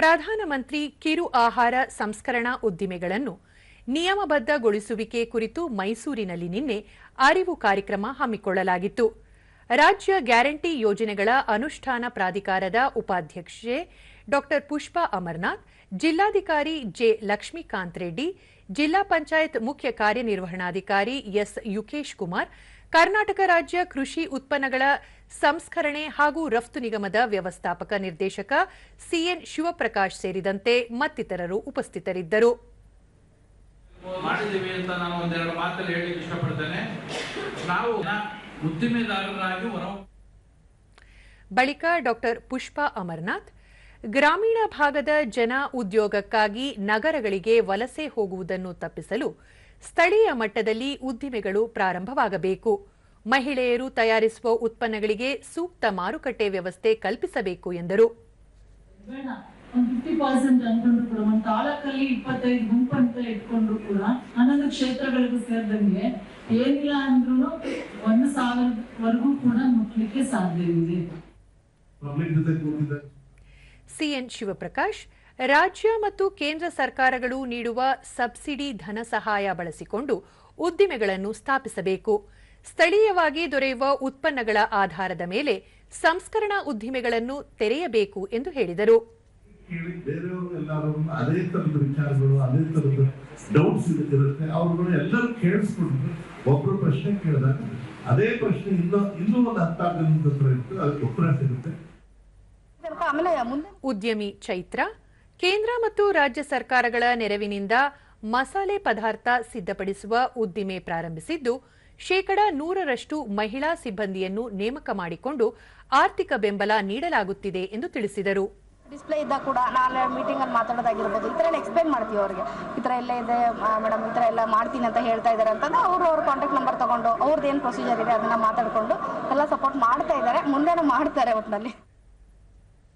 ಪ್ರಧಾನಮಂತ್ರಿ ಕಿರು ಆಹಾರ ಸಂಸ್ಕರಣಾ ಉದ್ದಿಮೆಗಳನ್ನು ನಿಯಮಬದ್ಧಗೊಳಿಸುವಿಕೆ ಕುರಿತು ಮೈಸೂರಿನಲ್ಲಿ ನಿನ್ನೆ ಅರಿವು ಕಾರ್ಯಕ್ರಮ ಹಮ್ಮಿಕೊಳ್ಳಲಾಗಿತ್ತು. ರಾಜ್ಯ ಗ್ಯಾರಂಟಿ ಯೋಜನೆಗಳ ಅನುಷ್ಠಾನ ಪ್ರಾಧಿಕಾರದ ಉಪಾಧ್ಯಕ್ಷೆ ಡಾ. ಪುಷ್ಪಾ ಅಮರ್ನಾಥ್, ಜಿಲ್ಲಾಧಿಕಾರಿ ಜೆ. ಲಕ್ಷ್ಮೀಕಾಂತ್ ರೆಡ್ಡಿ, ಜಿಲ್ಲಾ ಪಂಚಾಯತ್ ಮುಖ್ಯ ಕಾರ್ಯನಿರ್ವಹಣಾಧಿಕಾರಿ ಎಸ್. ಯುಕೇಶ್ ಕುಮಾರ್ ಕರ್ನಾಟಕ ರಾಜ್ಯ ಕೃಷಿ ಉತ್ಪನ್ನಗಳ ಸಂಸ್ಕರಣೆ ಹಾಗೂ ರಫ್ತು ನಿಗಮದ ವ್ಯವಸ್ಥಾಪಕ ನಿರ್ದೇಶಕ ಸಿಎನ್ ಶಿವಪ್ರಕಾಶ್ ಸೇರಿದಂತೆ ಮತ್ತಿತರರು ಉಪಸ್ಥಿತರಿದ್ದರು. ಮಾಡಿದ್ದೀವಿ ಅಂತ ನಾನು ಒಂದೆರಡು ಮಾತಲ್ಲಿ ಹೇಳಲಿಕ್ಕೆ ಇಷ್ಟಪಡ್ತೇನೆ. ನಾವು ಉದ್ದಿಮೆದಾರರಾಗಿ ಹೊರ ಬಳಿಕ ಡಾಕ್ಟರ್ ಪುಷ್ಪಾ ಅಮರ್ನಾಥ್ ಗ್ರಾಮೀಣ ಭಾಗದ ಜನ ಉದ್ಯೋಗಕ್ಕಾಗಿ ನಗರಗಳಿಗೆ ವಲಸೆ ಹೋಗುವುದನ್ನು ತಪ್ಪಿಸಲು ಸ್ಥಳೀಯ ಮಟ್ಟದಲ್ಲಿ ಉದ್ದಿಮೆಗಳು ಪ್ರಾರಂಭವಾಗಬೇಕು. ಮಹಿಳೆಯರು ತಯಾರಿಸುವ ಉತ್ಪನ್ನಗಳಿಗೆ ಸೂಕ್ತ ಮಾರುಕಟ್ಟೆ ವ್ಯವಸ್ಥೆ ಕಲ್ಪಿಸಬೇಕು ಎಂದರು. ಫಿಫ್ಟಿ ಪರ್ಸೆಂಟ್ ಅನ್ಕೊಂಡ್ರು ಕೂಡ ಒಂದು ತಾಲೂಕಲ್ಲಿ ಇಪ್ಪತ್ತೈದು ಗುಂಪು ಅಂತ ಇಟ್ಕೊಂಡ್ರು ಕೂಡ ಹನ್ನೊಂದು ಕ್ಷೇತ್ರಗಳಿಗೂ ಸೇರಿದಂಗೆ ಏನಿಲ್ಲ ಅಂದ್ರೂ ಒಂದು ಸಾವಿರವರೆಗೂ ಕೂಡ ಮುಟ್ಲಿಕ್ಕೆ ಸಾಧ್ಯವಿದೆ. ಪಬ್ಲಿಕ್ ಜೊತೆ ಕೂತಿದ್ದ? ಸಿಎನ್ ಶಿವಪ್ರಕಾಶ್, ರಾಜ್ಯ ಮತ್ತು ಕೇಂದ್ರ ಸರ್ಕಾರಗಳು ನೀಡುವ ಸಬ್ಸಿಡಿ ಧನ ಸಹಾಯ ಬಳಸಿಕೊಂಡು ಉದ್ದಿಮೆಗಳನ್ನು ಸ್ಥಾಪಿಸಬೇಕು. ಸ್ಥಳೀಯವಾಗಿ ದೊರೆಯುವ ಉತ್ಪನ್ನಗಳ ಆಧಾರದ ಮೇಲೆ ಸಂಸ್ಕರಣಾ ಉದ್ದಿಮೆಗಳನ್ನು ತೆರೆಯಬೇಕು ಎಂದು ಹೇಳಿದರು. ಅದೇ ವಿಚಾರಗಳು ಡೌಟ್ಸ್ ಇರುತ್ತೆ ಒಬ್ರು ಪ್ರಶ್ನೆ ಕೇಳಿದಾಗ, ಅದೇ ಪ್ರಶ್ನೆ ಇನ್ನೂ ಇನ್ನೂ ಒಂದು ಆಗಲಿಂದ ಹತ್ರ ಇರುತ್ತೆ ಅದಕ್ಕೆ ಉತ್ತರ ಸಿಗುತ್ತೆ. ಉದ್ಯಮಿ ಚೈತ್ರ ಕೇಂದ್ರ ಮತ್ತು ರಾಜ್ಯ ಸರ್ಕಾರಗಳ ನೆರವಿನಿಂದ ಮಸಾಲೆ ಪದಾರ್ಥ ಸಿದ್ಧಪಡಿಸುವ ಉದ್ದಿಮೆ ಪ್ರಾರಂಭಿಸಿದ್ದು ಶೇಕಡ ನೂರರಷ್ಟು ಮಹಿಳಾ ಸಿಬ್ಬಂದಿಯನ್ನು ನೇಮಕ ಮಾಡಿಕೊಂಡು ಆರ್ಥಿಕ ಬೆಂಬಲ ನೀಡಲಾಗುತ್ತಿದೆ ಎಂದು ತಿಳಿಸಿದರು. ಡಿಸ್ಪ್ಲೇ ಇದ್ದಾಗ ಕೂಡ ನಾಳೆ ಮೀಟಿಂಗ್ ಅಲ್ಲಿ ಮಾತಾಡೋದಾಗಿರ್ಬೋದು ಈ ಥರ ಎಲ್ಲ ಎಕ್ಸ್ಪ್ಲೈನ್ ಮಾಡ್ತೀವಿ ಅವ್ರಿಗೆ. ಈ ಥರ ಎಲ್ಲ ಇದೆ ಮೇಡಮ್ ಈ ಥರ ಎಲ್ಲ ಮಾಡ್ತೀನಿ ಅಂತ ಹೇಳ್ತಾ ಇದ್ದಾರೆ ಅಂತಂದ್ರೆ ಅವರು ಅವ್ರ ಕಾಂಟ್ಯಾಕ್ಟ್ ನಂಬರ್ ತಗೊಂಡು ಅವ್ರದ್ದು ಏನು ಪ್ರೊಸೀಜರ್ ಇದೆ ಅದನ್ನ ಮಾತಾಡ್ಕೊಂಡು ಎಲ್ಲ ಸಪೋರ್ಟ್ ಮಾಡ್ತಾ ಇದ್ದಾರೆ ಮುಂದೆನೂ ಮಾಡ್ತಾರೆ ಒಟ್ಟಿನಲ್ಲಿ